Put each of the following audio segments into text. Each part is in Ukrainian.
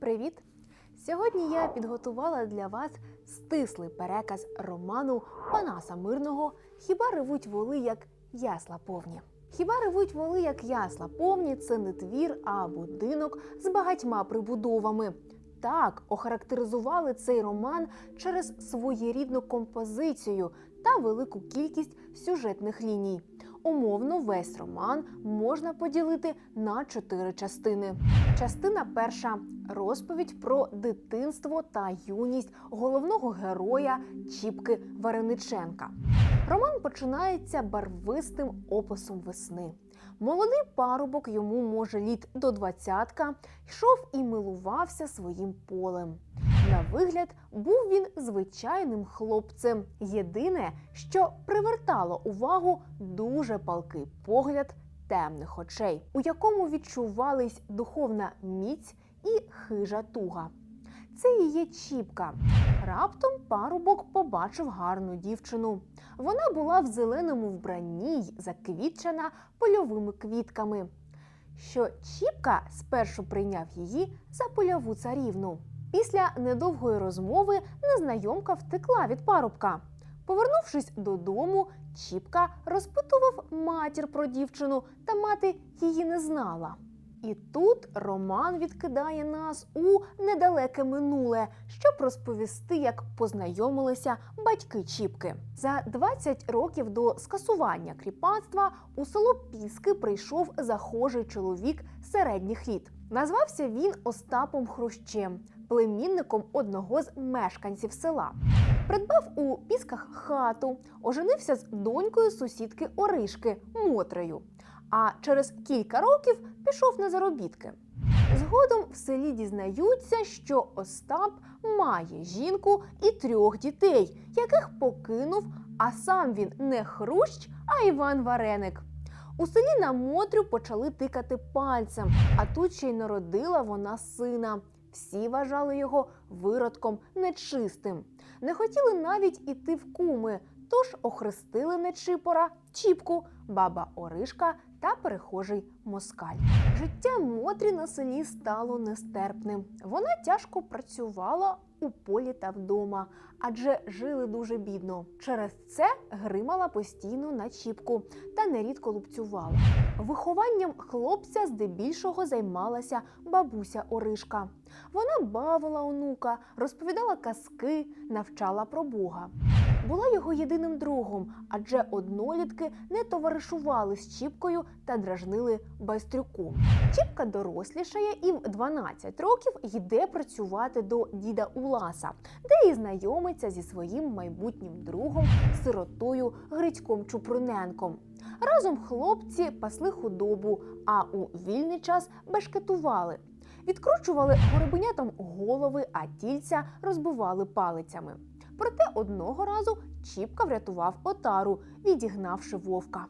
Привіт! Сьогодні я підготувала для вас стислий переказ роману Панаса Мирного Хіба ревуть воли, як ясла повні. Хіба ревуть воли, як ясла повні це не твір, а будинок з багатьма прибудовами. Так охарактеризували цей роман через своєрідну композицію та велику кількість сюжетних ліній. Умовно, весь роман можна поділити на чотири частини. Частина перша розповідь про дитинство та юність головного героя Чіпки Варениченка. Роман починається барвистим описом весни. Молодий парубок, йому може літ до двадцятка, йшов і милувався своїм полем. На вигляд був він звичайним хлопцем. Єдине, що привертало увагу дуже палкий погляд темних очей, у якому відчувались духовна міць і хижа туга. Це є Чіпка. Раптом парубок побачив гарну дівчину. Вона була в зеленому вбранні й заквітчена польовими квітками. Що Чіпка спершу прийняв її за польову царівну. Після недовгої розмови незнайомка втекла від парубка. Повернувшись додому, Чіпка розпитував матір про дівчину, та мати її не знала. І тут Роман відкидає нас у недалеке минуле, щоб розповісти, як познайомилися батьки Чіпки. За 20 років до скасування кріпацтва у село Піски прийшов захожий чоловік середніх літ. Назвався він Остапом Хрущем, племінником одного з мешканців села. Придбав у Пісках хату, оженився з донькою сусідки Оришки Мотрею. А через кілька років пішов на заробітки. Згодом в селі дізнаються, що Остап має жінку і трьох дітей, яких покинув, а сам він не хрущ, а Іван Вареник. У селі на Мотрю почали тикати пальцем, а тут ще й народила вона сина. Всі вважали його виродком нечистим. Не хотіли навіть іти в куми, тож охрестили Нечипора, Чіпку, баба Оришка та перехожий москаль. Життя Мотрі на селі стало нестерпним. Вона тяжко працювала у полі та вдома, адже жили дуже бідно. Через це гримала постійно на Чіпку та нерідко лупцювала. Вихованням хлопця здебільшого займалася бабуся Оришка. Вона бавила онука, розповідала казки, навчала про Бога. Була його єдиним другом, адже однолітки не товаришували з Чіпкою та дражнили байстрюком. Чіпка дорослішає і в 12 років йде працювати до діда Уласа, де і знайомиться зі своїм майбутнім другом, сиротою Грицьком Чупруненком. Разом хлопці пасли худобу, а у вільний час бешкетували. Відкручували горобенятам голови, а тільця розбивали палицями. Проте одного разу Чіпка врятував отару, відігнавши вовка.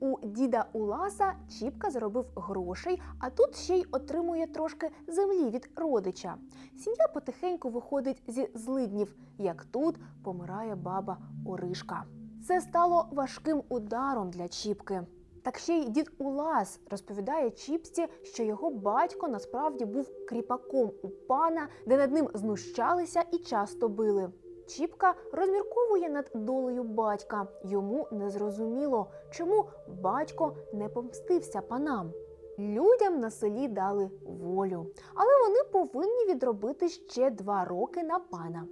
У діда Уласа Чіпка заробив грошей, а тут ще й отримує трошки землі від родича. Сім'я потихеньку виходить зі злиднів, як тут помирає баба Оришка. Це стало важким ударом для Чіпки. Так ще й дід Улас розповідає Чіпсті, що його батько насправді був кріпаком у пана, де над ним знущалися і часто били. Чіпка розмірковує над долею батька. Йому не зрозуміло, чому батько не помстився панам. Людям на селі дали волю, але вони повинні відробити ще два роки на пана.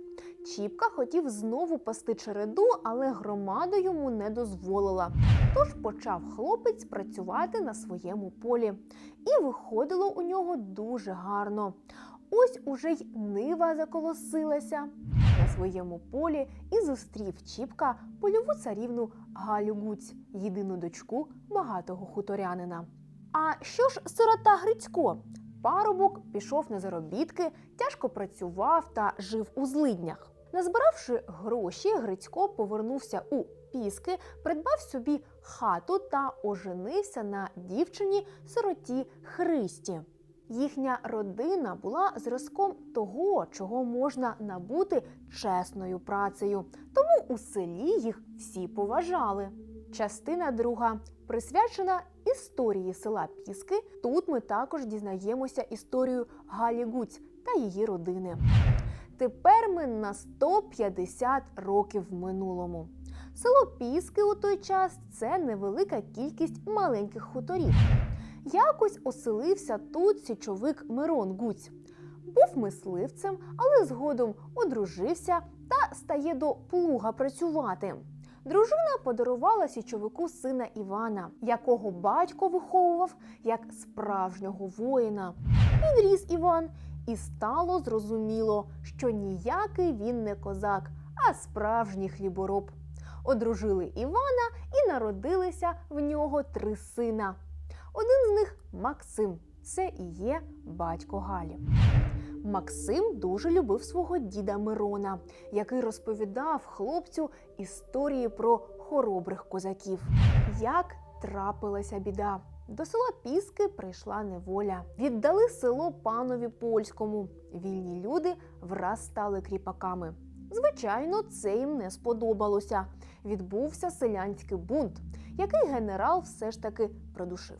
Чіпка хотів знову пасти череду, але громада йому не дозволила. Тож почав хлопець працювати на своєму полі. І виходило у нього дуже гарно. Ось уже й нива заколосилася. На своєму полі і зустрів Чіпка польову царівну Галю Гуць, єдину дочку багатого хуторянина. А що ж сирота Грицько? Парубок пішов на заробітки, тяжко працював та жив у злиднях. Назбиравши гроші, Грицько повернувся у Піски, придбав собі хату та оженився на дівчині сироті Христі. Їхня родина була зразком того, чого можна набути чесною працею, тому у селі їх всі поважали. Частина друга присвячена історії села Піски. Тут ми також дізнаємося історію Галі Гуць та її родини. Тепер ми на 150 років в минулому. Село Піски у той час це невелика кількість маленьких хуторів. Якось оселився тут січовик Мирон Гуць. Був мисливцем, але згодом одружився та стає до плуга працювати. Дружина подарувала січовику сина Івана, якого батько виховував як справжнього воїна. Підріс Іван, і стало зрозуміло, що ніякий він не козак, а справжній хлібороб. Одружили Івана і народилися в нього три сина. Один з них Максим. Це і є батько Галі. Максим дуже любив свого діда Мирона, який розповідав хлопцю історії про хоробрих козаків. Як трапилася біда. До села Піски прийшла неволя. Віддали село панові польському. Вільні люди враз стали кріпаками. Звичайно, це їм не сподобалося. Відбувся селянський бунт, який генерал все ж таки придушив.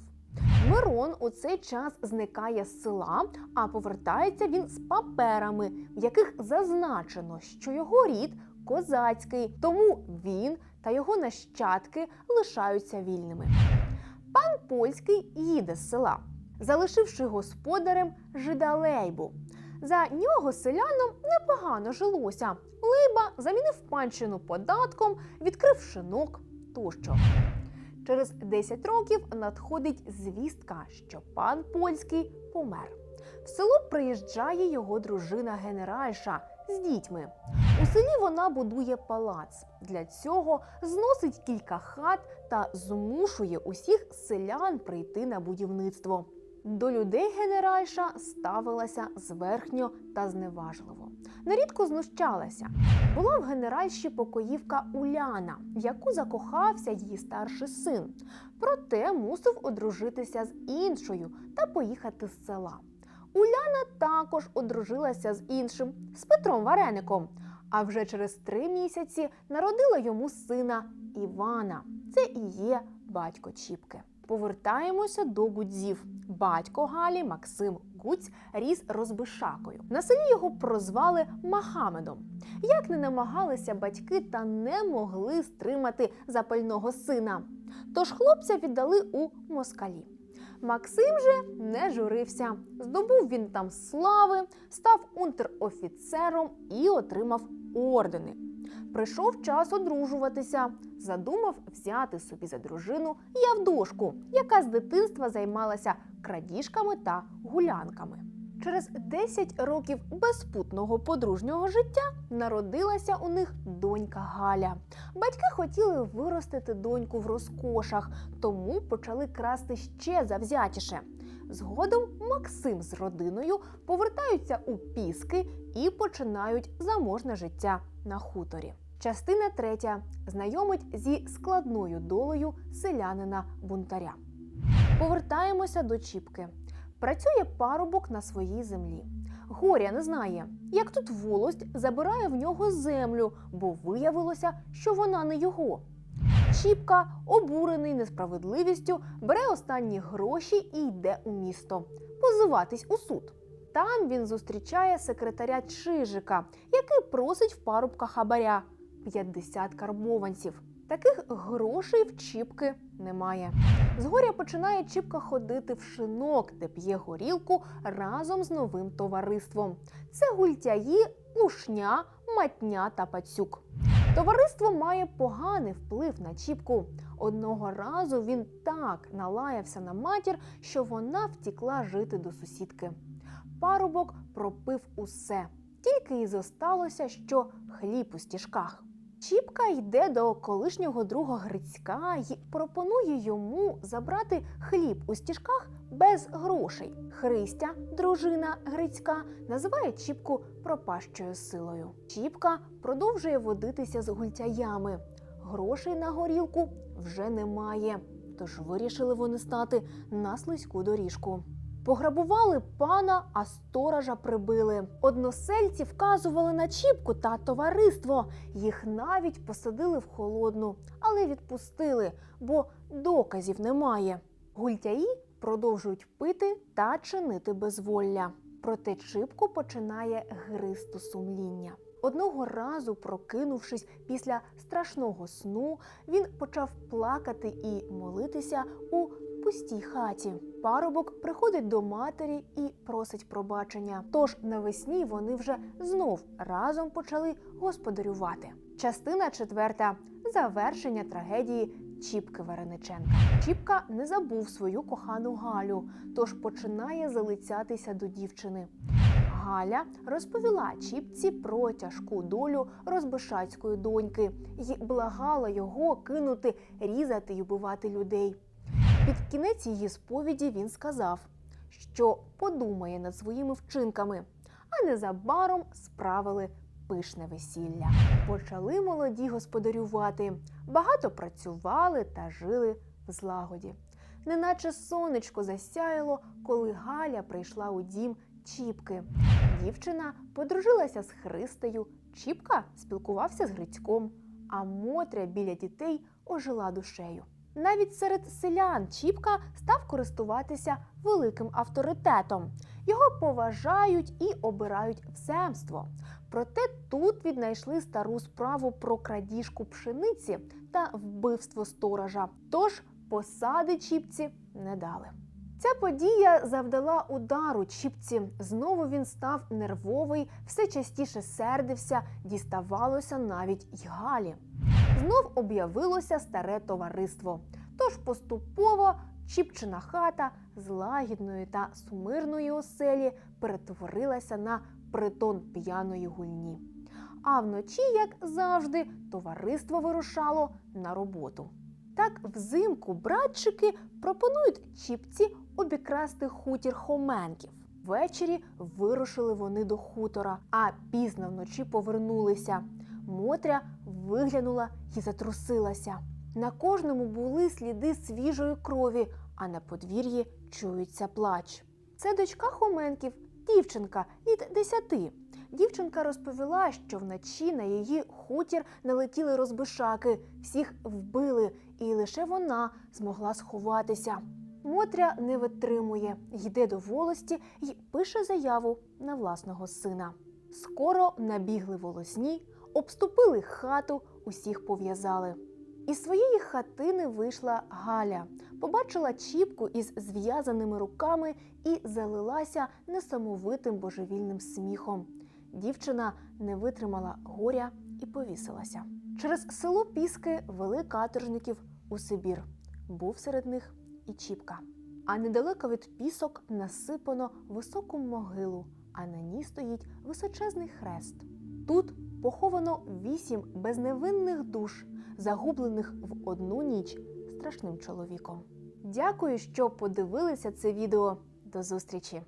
Мирон у цей час зникає з села, а повертається він з паперами, в яких зазначено, що його рід козацький, тому він та його нащадки лишаються вільними. Пан польський їде з села, залишивши господарем жида Лейбу. За нього селянам непогано жилося. Лейба замінив панщину податком, відкрив шинок тощо. Через 10 років надходить звістка, що пан польський помер. В село приїжджає його дружина генеральша з дітьми. У селі вона будує палац. Для цього зносить кілька хат та змушує усіх селян прийти на будівництво. До людей генеральша ставилася зверхньо та зневажливо. Нерідко знущалася. Була в генеральші покоївка Уляна, в яку закохався її старший син. Проте мусив одружитися з іншою та поїхати з села. Уляна також одружилася з іншим, з Петром Вареником. А вже через три місяці народила йому сина Івана. Це і є батько Чіпки. Повертаємося до гудзів. Батько Галі Максим Гуць ріс розбишакою. На селі його прозвали Махамедом. Як не намагалися батьки та не могли стримати запального сина. Тож хлопця віддали у москалі. Максим же не журився. Здобув він там слави, став унтер-офіцером і отримав ордени. Прийшов час одружуватися, задумав взяти собі за дружину Явдошку, яка з дитинства займалася крадіжками та гулянками. Через 10 років безпутного подружнього життя народилася у них донька Галя. Батьки хотіли виростити доньку в розкошах, тому почали красти ще завзятіше. Згодом Максим з родиною повертаються у Піски і починають заможне життя на хуторі. Частина третя знайомить зі складною долею селянина бунтаря. Повертаємося до Чіпки. Працює парубок на своїй землі. Горя не знає, як тут волость забирає в нього землю, бо виявилося, що вона не його. Чіпка, обурений несправедливістю, бере останні гроші і йде у місто позиватись у суд. Там він зустрічає секретаря Чижика, який просить в парубка хабаря 50 карбованців. Таких грошей в Чіпки немає. Згоря починає Чіпка ходити в шинок, де п'є горілку разом з новим товариством. Це гультяї, лушня, матня та пацюк. Товариство має поганий вплив на Чіпку. Одного разу він так налаявся на матір, що вона втікла жити до сусідки. Парубок пропив усе, тільки й зосталося, що хліб у стіжках. Чіпка йде до колишнього друга Грицька і пропонує йому забрати хліб у стіжках без грошей. Христя, дружина Грицька, називає Чіпку пропащою силою. Чіпка продовжує водитися з гультяями. Грошей на горілку вже немає, тож вирішили вони стати на слизьку доріжку. Пограбували пана, а сторожа прибили. Односельці вказували на Чіпку та товариство. Їх навіть посадили в холодну, але відпустили, бо доказів немає. Гультяї продовжують пити та чинити безволля. Проте Чипку починає гристу сумління. Одного разу, прокинувшись після страшного сну, він почав плакати і молитися у пустій хаті. Парубок приходить до матері і просить пробачення. Тож навесні вони вже знов разом почали господарювати. Частина четверта завершення трагедії Чіпки Варениченка. Чіпка не забув свою кохану Галю, тож починає залицятися до дівчини. Галя розповіла Чіпці про тяжку долю розбишацької доньки і благала його кинути, різати й убивати людей. Під кінець її сповіді він сказав, що подумає над своїми вчинками, а незабаром справили пишне весілля. Почали молоді господарювати, багато працювали та жили в злагоді. Неначе сонечко засяяло, коли Галя прийшла у дім Чіпки. Дівчина подружилася з Христею, Чіпка спілкувався з Грицьком, а Мотря біля дітей ожила душею. Навіть серед селян Чіпка став користуватися великим авторитетом. Його поважають і обирають в земство. Проте тут віднайшли стару справу про крадіжку пшениці та вбивство сторожа. Тож посади Чіпці не дали. Ця подія завдала удару Чіпці. Знову він став нервовий, все частіше сердився, діставалося навіть й Галі. Знов об'явилося старе товариство. Тож поступово Чіпчина хата з лагідної та сумирної оселі перетворилася на притон п'яної гульні. А вночі, як завжди, товариство вирушало на роботу. Так взимку братчики пропонують Чіпці обікрасти хутір Хоменків. Ввечері вирушили вони до хутора, а пізно вночі повернулися. Мотря виглянула і затрусилася. На кожному були сліди свіжої крові, а на подвір'ї чується плач. Це дочка Хоменків, дівчинка літ десяти. Дівчинка розповіла, що вночі на її хутір налетіли розбишаки, всіх вбили, і лише вона змогла сховатися. Мотря не витримує, йде до волості і пише заяву на власного сина. Скоро набігли волосні, обступили хату, усіх пов'язали. Із своєї хатини вийшла Галя, побачила чіпку із зв'язаними руками і залилася несамовитим божевільним сміхом. Дівчина не витримала горя і повісилася. Через село Піски вели каторжників у Сибір. Був серед них і Чіпка. А недалеко від пісок насипано високу могилу, а на ній стоїть височезний хрест. Тут поховано вісім безневинних душ, загублених в одну ніч страшним чоловіком. Дякую, що подивилися це відео. До зустрічі!